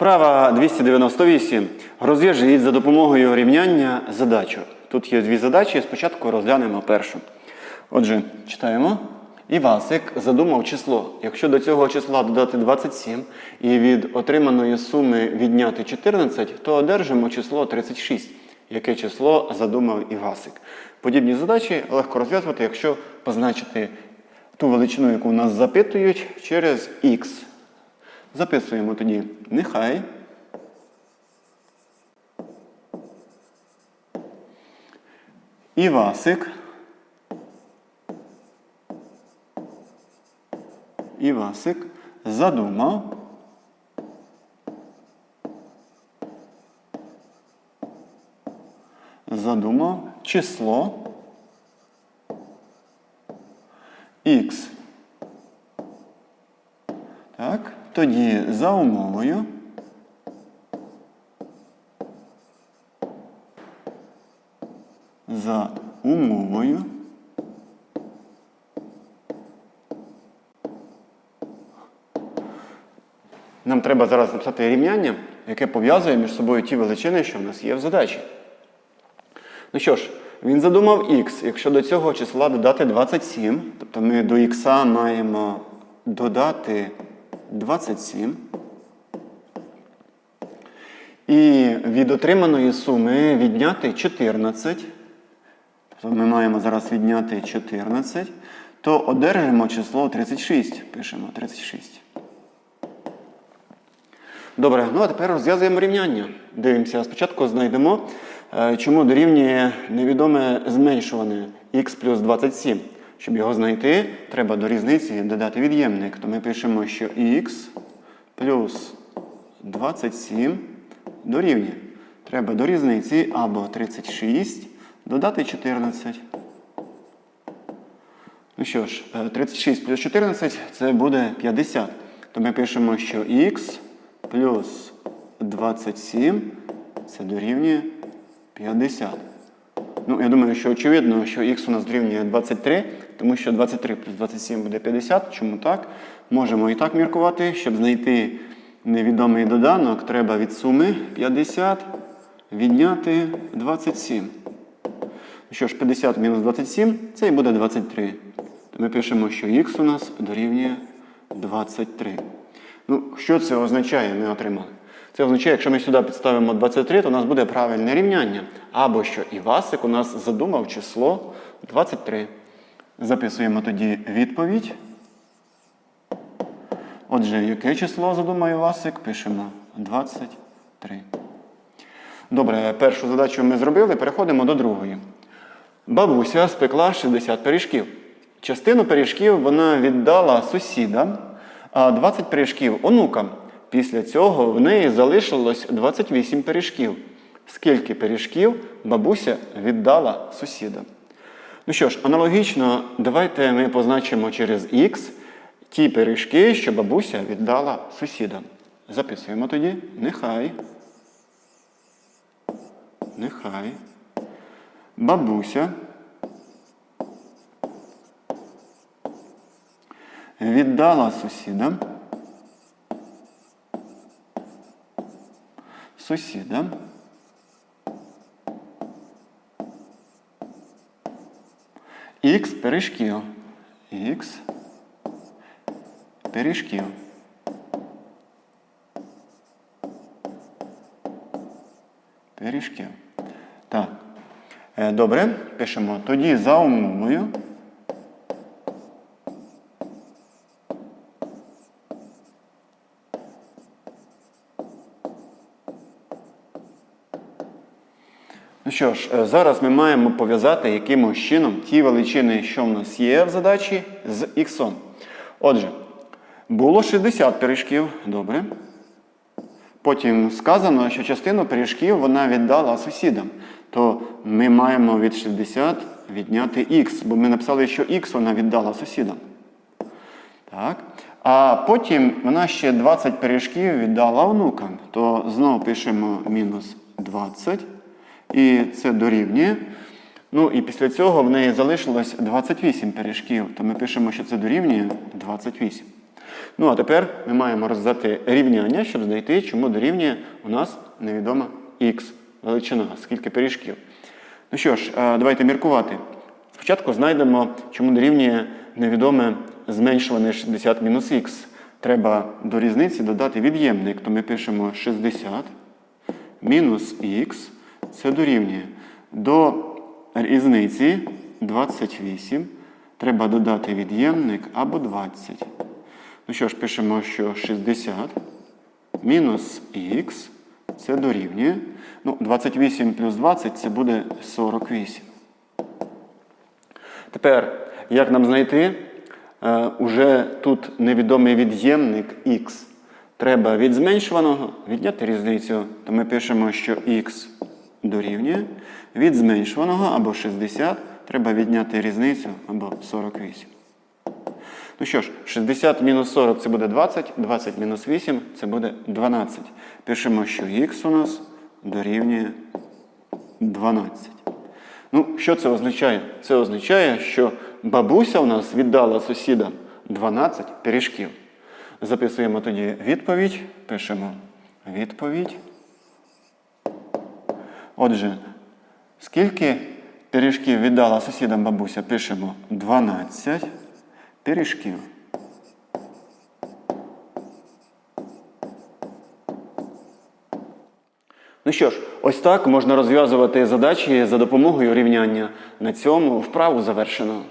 Вправа 298. Розв'яжіть за допомогою рівняння задачу. Тут є дві задачі. Спочатку розглянемо першу. Отже, читаємо. Івасик задумав число. Якщо до цього числа додати 27 і від отриманої суми відняти 14, то одержимо число 36. Яке число задумав Івасик? Подібні задачі легко розв'язувати, якщо позначити ту величину, яку нас запитують, через х. Записуємо тоді нехай. Івасик. Івасик задумав. Задумав число х. Так, тоді за умовою. За умовою. Нам треба зараз написати рівняння, яке пов'язує між собою ті величини, що в нас є в задачі. Ну що ж, він задумав х. Якщо до цього числа додати 27, тобто ми до х маємо додати 27. І від отриманої суми відняти 14. Тобто ми маємо зараз відняти 14, то одержимо число 36. Пишемо 36. Добре, ну а тепер розв'язуємо рівняння. Дивимося, спочатку знайдемо, е, чому дорівнює невідоме зменшуване х плюс 27. Щоб його знайти, треба до різниці додати від'ємник. То ми пишемо, що х плюс 27 дорівнює. Треба до різниці або 36 додати 14. Ну що ж, е, 36 плюс 14 це буде 50. То ми пишемо, що х плюс 27 це дорівнює 50. Ну, я думаю, що очевидно, що х у нас дорівнює 23, тому що 23 плюс 27 буде 50. Чому так? Можемо і так міркувати. Щоб знайти невідомий доданок, треба від суми 50 відняти 27. Ну Що ж, 50 мінус 27 це і буде 23. То ми пишемо, що х у нас дорівнює 23. Ну, що це означає, ми отримали? Це означає, якщо ми сюди підставимо 23, то у нас буде правильне рівняння. Або що Івасик у нас задумав число 23. Записуємо тоді відповідь. Отже, яке число задумав Івасик? Пишемо 23. Добре, першу задачу ми зробили, переходимо до другої. Бабуся спекла 60 пиріжків. Частину пиріжків вона віддала сусідам, а 20 пиріжків онукам. Після цього в неї залишилось 28 пиріжків. Скільки пиріжків бабуся віддала сусідам? Ну що ж, аналогічно, давайте ми позначимо через х ті пиріжки, що бабуся віддала сусідам. Записуємо тоді. Нехай. Нехай. Бабуся. Віддала сусідам. Сусідам. Х пиріжків. Х пиріжків. Пиріжків. Так. Е, Добре, пишемо. Тоді за умовою. Ну що ж, е, зараз ми маємо пов'язати якимось чином ті величини, що в нас є в задачі, з х. Отже, було 60 пиріжків, добре. Потім сказано, що частину пиріжків вона віддала сусідам. То ми маємо від 60 відняти х, бо ми написали, що х вона віддала сусідам. Так. А потім вона ще 20 пиріжків віддала онукам. То знову пишемо мінус 20. І це дорівнює. Ну і після цього в неї залишилось 28 пиріжків. То ми пишемо, що це дорівнює 28. Ну а тепер ми маємо роздати рівняння, щоб знайти, чому дорівнює у нас невідома х величина, скільки пиріжків. Ну що ж, е, давайте міркувати. Спочатку знайдемо, чому дорівнює невідоме зменшуване 60 мінус х. Треба до різниці додати від'ємник, то ми пишемо 60 мінус х, це дорівнює. До різниці 28 треба додати від'ємник або 20. Ну що ж, пишемо, що 60 мінус х це дорівнює. Ну, 28 плюс 20 це буде 48. Тепер, як нам знайти? Е, уже тут невідомий від'ємник х. Треба від зменшуваного відняти різницю. То ми пишемо, що х дорівнює. Від зменшуваного або 60 треба відняти різницю або 48. Ну що ж, 60 мінус 40 це буде 20, 20 мінус 8 це буде 12. Пишемо, що х у нас дорівнює 12. Ну, що це означає? Це означає, що бабуся у нас віддала сусідам 12 пиріжків. Записуємо тоді відповідь, пишемо відповідь. Отже, скільки пиріжків віддала сусідам бабуся? Пишемо 12 пиріжків. Ну що ж, ось так можна розв'язувати задачі за допомогою рівняння. На цьому вправу завершено.